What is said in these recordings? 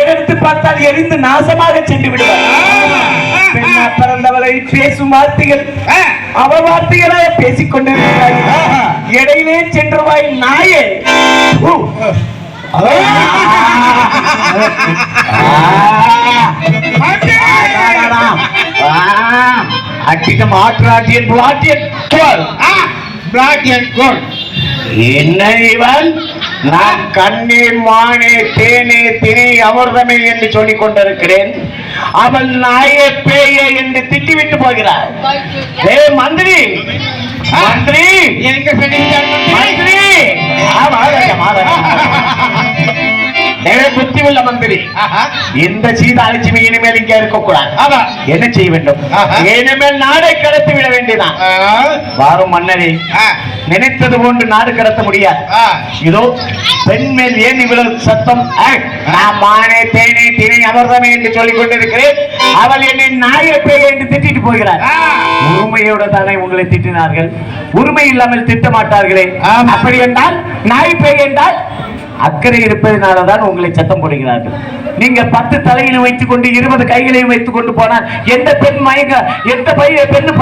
எடுத்து பார்த்தால் எரிந்து நாசமாக சென்று விடுவார். பெண்ணா பிறந்தவளை பேசும் வார்த்தைகள் அவ வார்த்தைகளாக பேசிக் கொண்டிருக்கிறார் இடையிலே சென்றவாய் நாயே. ஊ. அட்டின மாற்றாட்டியன் பிளாட்டியன் கோல் பிளாட்டியன் கோல் என்ன இவன் நான் கண்ணே மானே தேனே திணை அமிர்தமே என்று சொல்லிக் கொண்டிருக்கிறேன். அவள் நாயே பேயே என்று திட்டிவிட்டு போகிறார் ஏ மந்திரி! மந்திரி! எங்க மந்திரி! ஆ, மந்திரி இந்த சீதாலட்சுமி இனிமேல் இங்கே இருக்கக்கூடாது. என்ன செய்ய வேண்டும்? இனிமேல் நாடை கடத்தி விட வேண்டியதான் வாரும் மன்னரே நினைத்தது போன்று நாடு கடத்த முடியாது. இதோ பெண் மேல் ஏன் இவ்வளவு சத்தம்? நான் மானே தேனே திணை அமர்தமே என்று சொல்லிக் கொண்டிருக்கிறேன். அவள் என்னை நாயை பேய் என்று திட்டிட்டு போகிறார் உரிமையோட தானே உங்களை திட்டினார்கள். உரிமை இல்லாமல் திட்ட மாட்டார்களே. அப்படி என்றால் நாய் பேய் என்றால் அக்கறை இருப்பதனாலதான் உங்களை சத்தம் போடுகிறார்கள். நீங்க பத்து தலையிலும் வைத்துக் கொண்டு இருபது கைகளையும் வைத்துக் கொண்டு போனால் எந்த பெண் மயங்க எந்த பைய பெண்ணு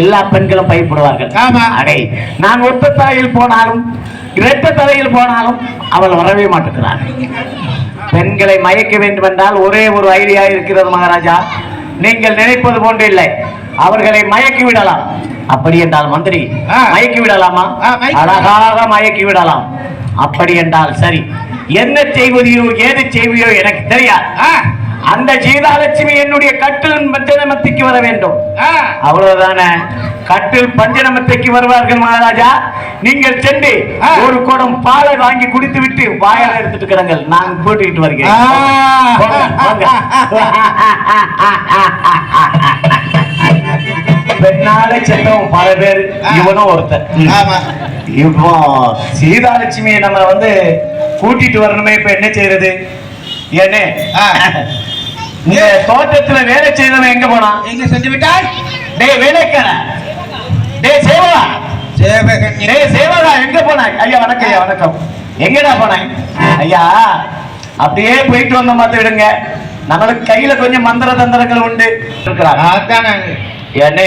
எல்லா பெண்களும் பயப்படுவார்கள். அடே நான் ஒத்த தலையில் போனாலும் இரட்ட தலையில் போனாலும் அவள் வரவே மாட்டேங்கிறாள். பெண்களை மயக்க வேண்டும் என்றால் ஒரே ஒரு ஐடியா இருக்கிறது மகாராஜா. நீங்கள் நினைப்பது போன்று இல்லை. அவர்களை மயக்கி விடலாம். அப்படி என்றால் மந்திரி மயக்கி விடலாமா. அழகாக மயக்கி விடலாம். அப்படி என்றால் சரி. என்ன செய்வதையோ ஏது செய்வதையோ எனக்கு தெரியாது. அந்த சீதாலட்சுமி என்னுடைய கட்டில் பஞ்சநமத்திக்கு வர வேண்டும். அவ்வளவுதானே? கட்டில் பஞ்சநமத்திற்கு வருவார்கள் மகாராஜா. நீங்கள் சென்று ஒரு குடம் பாலை வாங்கி குடித்து விட்டு வாயால் எடுத்துட்டு கிடங்கள். நான் போட்டுக்கிட்டு வருகிறேன். பெண்ணால செத்தவன் பல பேர். இவனும் ஒருத்தன். இப்போ சீதாலட்சுமியை நம்ம வந்து கூட்டிட்டு வரணுமே இப்ப என்ன செய்யறது ஏனே? இந்த தோட்டத்துல வேலை செய்தவன் எங்க போனான்? எங்க சென்று விட்டாய்? டேய் வேலைக்காரன். டேய் சேவகா. சேவகன். டேய் சேவகா எங்க போனாய்? ஐயா வணக்கம் ஐயா வணக்கம். எங்கடா போனாய்? ஐயா அப்படியே போயிட்டு வந்த மாதிரி விடுங்க. நம்மளுக்கு கையில கொஞ்சம் மந்திர தந்திரங்கள் உண்டு. இருக்கிறாங்க அதானே ஏனே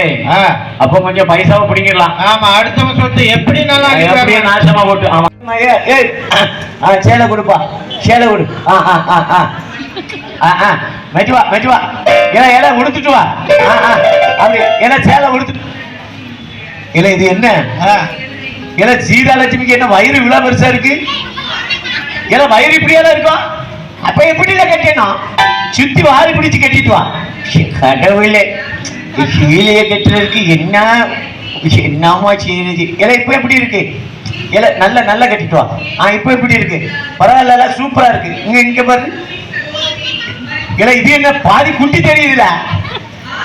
அப்ப கொஞ்சம் பைசாவை பிடிங்கிடலாம். ஆமா அடுத்தவன் சொத்து எப்படி நல்லா அப்படியே நாசமா போட்டு ஆமா. ஏய், ஏய், ஆ, சேலை கொடுப்பா. சேலை கொடு. ஆ ஆ ஆ ஆ. ஆ ஆ. மெச்சுவா மெச்சுவா ஏன்னா இலை உடுத்துட்டு வா. ஆ ஆ. அப்படி ஏன்னா சேலை உடுத்து இல்ல இது என்ன? ஏன்னா சீதாலட்சுமிக்கு என்ன வயிறு இவ்வளவு பெருசா இருக்கு? ஏன்னா வயிறு இப்படியெல்லாம் இருக்கும் அப்ப எப்படி கட்டணும் சுத்தி வாரி பிடிச்சு கட்டிட்டு வா. கடவுளே. கீழே கட்டுறதுக்கு என்ன என்னமா செய்யுது ஏன்னா இப்ப எப்படி இருக்கு? ஏல நல்ல நல்லா கட்டிட்டு வா. ஆ இப்போ எப்படி இருக்கு? பரவாயில்ல சூப்பரா இருக்கு. இங்க இங்க பாரு. இல்ல இது என்ன பாதி குட்டி தெரியுதுல?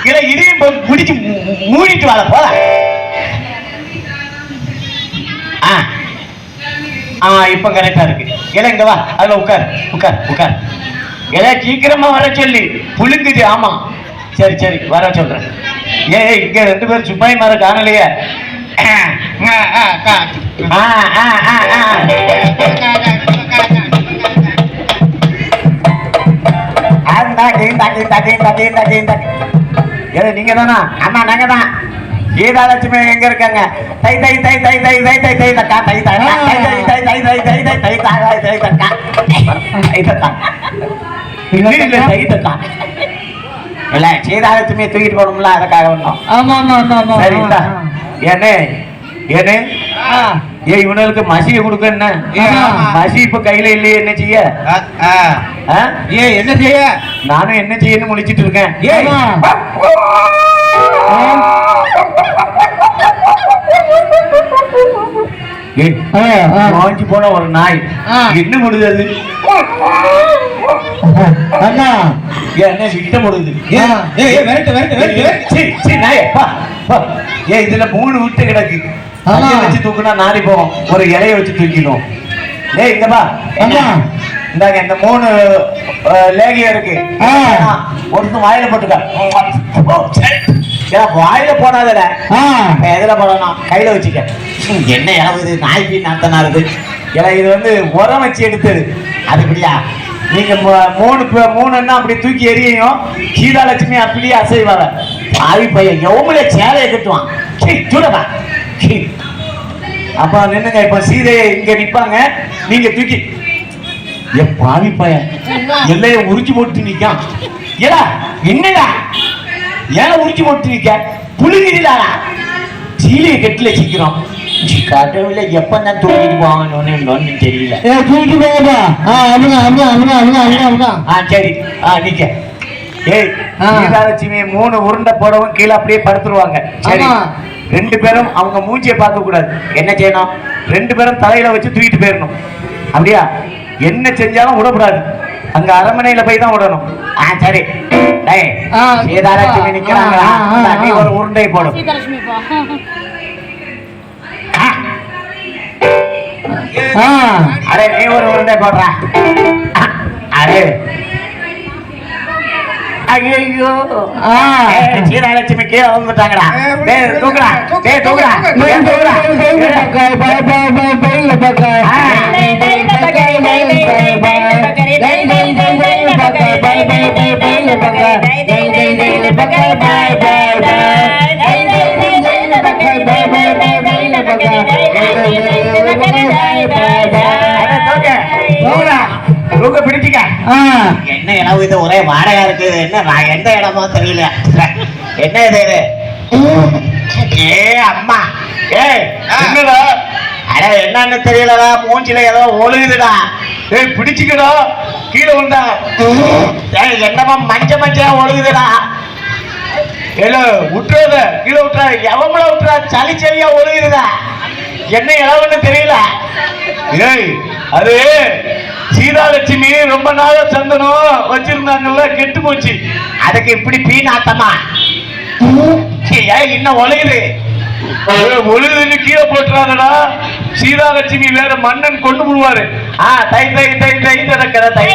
இல்ல இதையும் முடிச்சு மூடிட்டு வாழ போல ஆ. ஆ இப்போ கரெக்டா இருக்கு. இல்ல இங்க வா. அதுல உட்கார் உட்கார் உட்கார். இல்ல சீக்கிரமா வர சொல்லி. புழுங்குது ஆமா. சரி சரி வர சொல்றேன் ஏய் இங்க ரெண்டு பேரும் சுப்பாய் மாற காணலையே நீங்க தானா ஆமா நாங்க தான் கீதாலட்சுமி எங்க இருக்காங்க தை தை தை தை தை தை தை தை தக்கா தை தை தை தை தை தை தை தை தை தா தை தை தக்கா தை தக்கா இல்ல தை தக்கா இல்ல சீதாலட்சுமியை தூக்கிட்டு போகணும்ல அதுக்காக வந்தோம். ஆமா ஆமா ஆமா ஆமா சரி இந்தா. ஏனே ஏனே ஏ இவனுக்கு மசிய கொடுக்க என்ன. மசி இப்ப கையில இல்லையே என்ன செய்ய? ஆ? ஏ என்ன செய்ய? நானும் என்ன செய்யன்னு முழிச்சிட்டு இருக்கேன். மாஞ்சு போன ஒரு நாய். என்ன முடுது அது? அண்ணா. ஏன்னா விட்ட முடியுது ஏ இதுல மூணு விட்டு கிடக்கு. அதைய வச்சு தூக்குனா நாரி ஒரு இலைய வச்சு தூக்கிடும். ஏ இங்கப்பா இந்தாங்க இந்த மூணு லேகியம் இருக்கு. ஒருத்தன் வாயில போட்டுக்க. வாயில போடாதல எதுல போடணும்? கையில வச்சுக்க. என்ன யாவது நாய்க்கு நாத்தனா இருக்கு இது வந்து உரம் வச்சு எடுத்தது. அது இப்படியா? நீங்க மூணு மூணு என்ன மூணுன்னா அப்படி தூக்கி எரியும் கீதாலட்சுமி அப்படியே அசைவாங்க. ஆவி பையன் எவ்வளவு சேலையை கட்டுவான்? சீ, சீ. அப்ப நின்னுங்க இப்ப சீதையை இங்க நிப்பாங்க. நீங்க தூக்கி. என் பாவி பையன் எல்லைய உரிச்சு போட்டு நிக்கான். ஏடா என்னடா? ஏன் உரிச்சு போட்டு நிக்க? புழுங்கிடாடா சீலையை கட்டில சீக்கிரம் கடவுளை எப்ப தான் தூக்கிட்டு போவாங்கன்னு ஒன்றும் தெரியல. ஏ தூக்கி போங்கப்பா ஆ அப்படிங்க அப்படிங்க அப்படிங்க அப்படிங்க அப்படிங்க அப்படிங்க ஆ சரி. ஆ நிக்க. ஏய். சீதாலட்சுமி மூணு உருண்டை போடவும் கீழே அப்படியே படுத்துருவாங்க. சரி. ஆமா. ரெண்டு பேரும் அவங்க மூஞ்சியை பார்க்க கூடாது. என்ன செய்யணும்? ரெண்டு பேரும் தலையில வச்சு தூக்கிட்டு போயிடணும். அப்படியா? என்ன செஞ்சாலும் விடக்கூடாது. அங்க அரண்மனையில போய் தான் விடணும். ஆ சரி. சீதாலட்சுமி நிக்கிறாங்களா தண்ணி ஒரு உருண்டை போடும் அடே நீ ஒரு உருண்டை போடுற அடே ஐயோ வந்துட்டாங்கடா டே தூக்குடா என்ன இடம் இது ஒரே வாடகா இருக்கு என்ன நான் எந்த இடமோ தெரியல என்ன இது ஏ அம்மா ஏய் என்னடா அட என்னன்னு தெரியலடா மூஞ்சில ஏதோ ஒழுகுதுடா ஏய் பிடிச்சிக்கடா கீழே வந்தா என்னமா மஞ்ச மஞ்சா ஒழுகுதுடா. ஏலோ விட்டுறாத கீழே விட்டுறா எவங்கள விட்டுறா சளி சளியா ஒழுகுதுடா. என்ன இளவன்னு தெரியல. ஏய் அது சீதாலட்சுமி ரொம்ப நாளா சந்தனம் வச்சிருந்தாங்கல்ல கெட்டு போச்சு அதுக்கு இப்படி பீனாத்தமா? ஏய் இன்னும் ஒழுகுது. ஒழுதுன்னு கீழே போட்டுறாங்கடா சீதாலட்சுமி வேற மன்னன் கொண்டு போடுவாரு தை தை தை தை நடக்கிற தை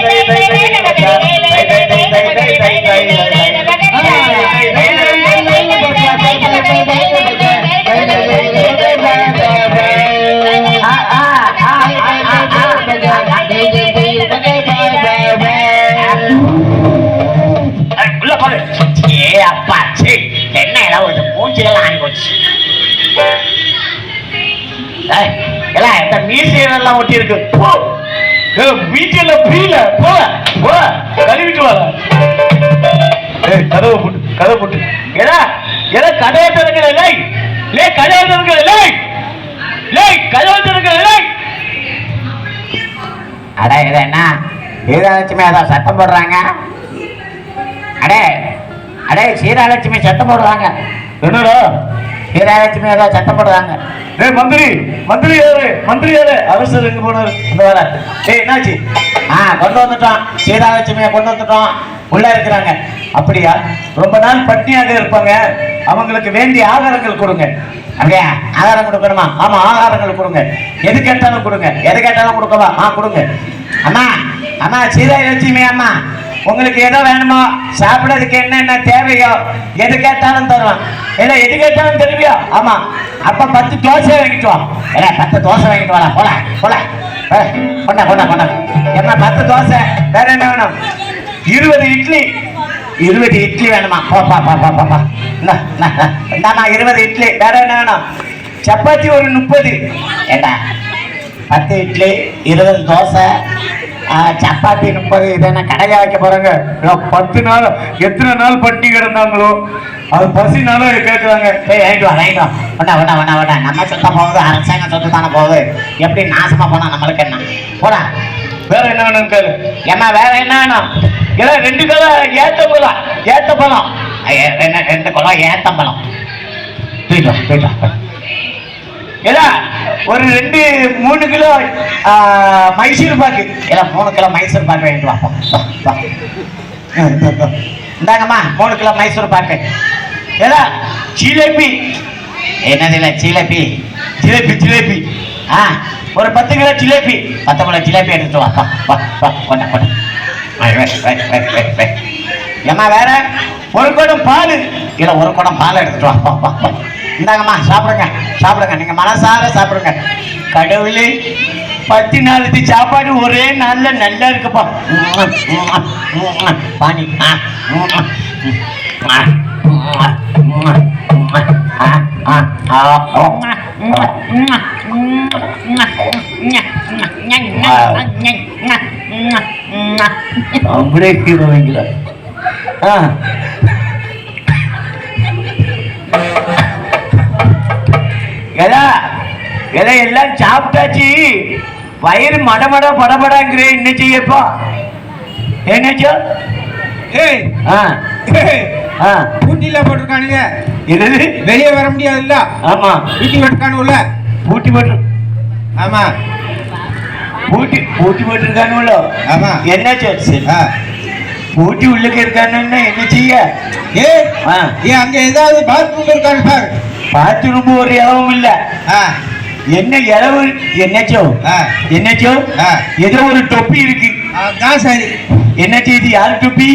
என்ன ஏதாவது மூஞ்சிகள் ஆணி போச்சு எல்லாம் இந்த மீசையெல்லாம் ஒட்டி இருக்கு போ. வீட்டில பீல போல போ. கழுவிட்டு வர கதவை போட்டு கதவை போட்டு. ஏடா ஏடா கதவை திறக்கிற லே லே கதவை திறக்கிற லே லே கதவை திறக்கிற லே அட இது என்ன? சீதாலட்சுமி அதான் சத்தம் போடுறாங்க. அடே அடே சீதாலட்சுமி சத்தம் போடுறாங்க. என்னடா? சீதாலட்சுமி ஏதோ சத்தம் போடுறாங்க ஏய் மந்திரி மந்திரி யாரு? மந்திரி யாரு? அரசர் எங்க போனாரு? இந்த வர ஏய் என்னாச்சு? ஆ கொண்டு வந்துட்டோம். சீதாலட்சுமியை கொண்டு வந்துட்டோம். உள்ள இருக்கிறாங்க. அப்படியா? ரொம்ப நாள் பட்னியாக இருப்பாங்க. அவங்களுக்கு வேண்டிய ஆகாரங்கள் கொடுங்க. அப்படியா? ஆகாரம் கொடுக்கணுமா? ஆமா ஆகாரங்கள் கொடுங்க. எது கேட்டாலும் கொடுங்க. எது கேட்டாலும் கொடுக்கவா? ஆ கொடுங்க. அம்மா அம்மா சீதாலட்சுமி அம்மா. உங்களுக்கு எதோ வேணுமோ? சாப்பிடறதுக்கு என்னென்ன தேவையோ? எது கேட்டாலும் தருவான். இல்லை எது கேட்டாலும் தருவியோ? ஆமா. அப்ப பத்து தோசை வாங்கிட்டு வா. இல்ல பத்து தோசை வாங்கிட்டு வாடா. போல போல கொண்டா கொண்டா கொண்டா என்ன பத்து தோசை? வேற என்ன வேணும்? இருபது இட்லி. இருபது இட்லி வேணுமா? போப்பா பா பா பா இருபது இட்லி. வேற என்ன வேணும்? சப்பாத்தி ஒரு முப்பது. ஏண்டா? பத்து இட்லி இருபது தோசை சப்பாத்தி முப்பது இது என்ன கடையா வைக்க போறாங்க. பத்து நாள் எத்தனை நாள் பட்டி கிடந்தாங்களோ அது பசினால கேட்குறாங்க ஏய் வாங்கிட்டு வா வாங்கிட்டு வா. வேண்டாம் வேண்டாம் வேண்டாம் வேண்டாம் நம்ம சொத்த போகுது அரசாங்கம் சொத்து தானே போகுது. எப்படி நாசமா போனா நம்மளுக்கு என்ன? போடா. வேற என்ன வேணும் கேளு. ஏமா வேற என்ன வேணும்? ஏதோ ரெண்டு கிலோ ஏத்த பழம் ஏத்த பழம் ஐய, ரெண்டு குளம் ஏத்தம்பழம். போயிட்டு வா போயிட்டு வா ஒரு ரெண்டு மூணு கிலோ மைசூர் பாக்கு. ஏதா மூணு கிலோ மைசூர் பாக்கு வாங்கிட்டு வா, வா, இந்தாங்கம்மா மூணு கிலோ மைசூர் பாக்கு. ஏதா ஜிலேபி. என்னது இல்லை ஜிலேபி? ஜிலேபி ஜிலேபி. ஆ ஒரு பத்து கிலோ ஜிலேபி. பத்து கிலோ ஜிலேபி எடுத்துட்டு வா வா வா கொண்டா கொண்ட. ஏம்மா வேற? ஒரு குடம் பால். இல்லை ஒரு குடம் பால் எடுத்துட்டு வாப்பா. வா வா, வா. இந்தாங்கம்மா சாப்பிடுங்க சாப்பிடுங்க நீங்க மனசார சாப்பிடுங்க கடவுளே பத்து நாளுக்கு சாப்பாடு ஒரே நாள்ல நல்லா இருக்குப்பா பாணி அப்படியே கீழே வைக்கல ஆ எல்லாம் சாப்பிட்டாச்சு. வயிறு மடமட படபடாங்கிற என்ன செய்யப்பா? என்னச்சோ ஏய் ஆ. ஆ. பூட்டில போட்டிருக்கானுங்க. என்னது? வெளியே வர முடியாதுல்ல? ஆமா. வீட்டு போட்டுருக்கானுல பூட்டி போட்டு ஆமா. பூட்டி பூட்டி போட்டிருக்கானுல்ல ஆமா. என்னாச்சோ சரி. ஆ. பூட்டி உள்ளுக்கு இருக்கானுன்னா என்ன செய்ய? ஆ. ஏன் அங்க ஏதாவது பாத்ரூம் இருக்கான்னு பாரு. பாத்ரூம் ஒரு இலவும் இல்ல. ஆ. என்ன இலவு என்னச்சோ. என்னச்சோ. ஏதோ ஒரு தொப்பி இருக்கு. அதான் சரி. என்ன செய்தி யார் தொப்பி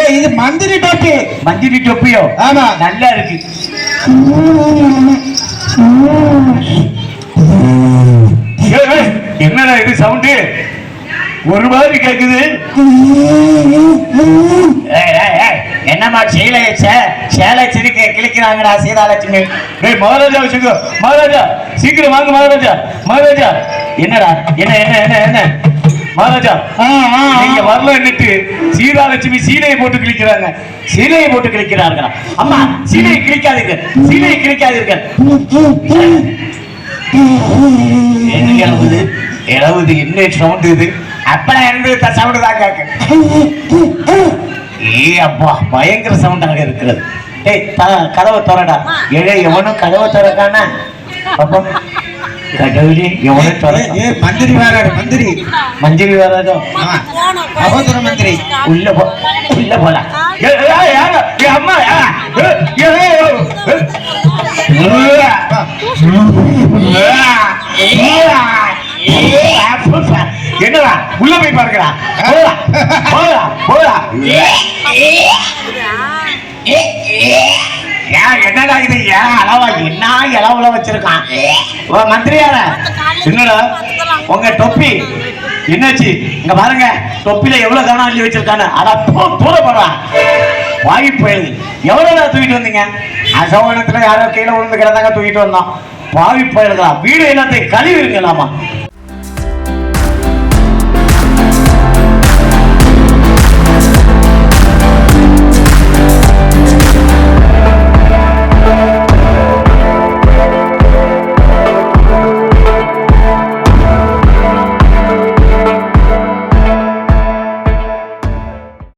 ஏய் இது மந்திரி டோப்பி. மஞ்சள் தொப்பியோ ஆமா. நல்லா இருக்கு. என்னடா இது சவுண்டு? ஒரு மாதிரி கேக்குது. என்னம்மா சேலை சேலை கிழிக்கிறாங்கடா சீதாலட்சுமி. டேய் மகாராஜா வச்சுக்கோ. மகாராஜா சீக்கிரம் வாங்க மகாராஜா. மகாராஜா. என்னடா? என்ன என்ன என்ன என்ன? மகாராஜா ஆ, ஆ, ஆ. நீங்க வரல என்னட்டு? சீதாலட்சுமி சீலையை போட்டு கிழிக்கிறாங்க. சீலையை போட்டு கிழிக்கிறார்களா? அம்மா சீலையை கிழிக்காதீங்க. சீலையை கிழிக்காதீர்கள் என்ன இளவுது என்ன சவுண்ட் இது? அப்பெல்லாம் இறந்து சவுண்ட் தான் கேட்க. ஏ அப்பா பயங்கர சவுண்டாக இருக்கிறது. த- கதவை திறடா ஏழை எவனும் கதவை திறக்கானா அப்போ கடவுளே எவனும் ஏய், திறக்க ஏய் மந்திரி வராரு மந்திரி வராதோ ஆமா சகோதர மந்திரி உள்ள போ உள்ள ஏ, ஏ? ஏ, அம்மா. ஏ, ஏ, ஏ, ஏ. என்னடா உள்ள போய் பாருங்கடா போடா போடா போடா என்னடா இது? ஏன் அளவா? என்ன இளவுல வச்சிருக்கான்? ஓ மந்திரியார. என்னடா? உங்க தொப்பி. என்னாச்சு? இங்க பாருங்க. தொப்பில எவ்வளவு கவனம் அள்ளி வச்சிருக்கானு அட போ தூர போடுறான் வாங்கி போயிடுது எவ்வளவு தூக்கிட்டு வந்தீங்க? அசோகனத்துல யாரோ கீழே விழுந்து கிடந்தாங்க தூக்கிட்டு வந்தோம். பாவி போயிருக்கலாம் வீடு எல்லாத்தையும் கழுவி இருக்கலாமா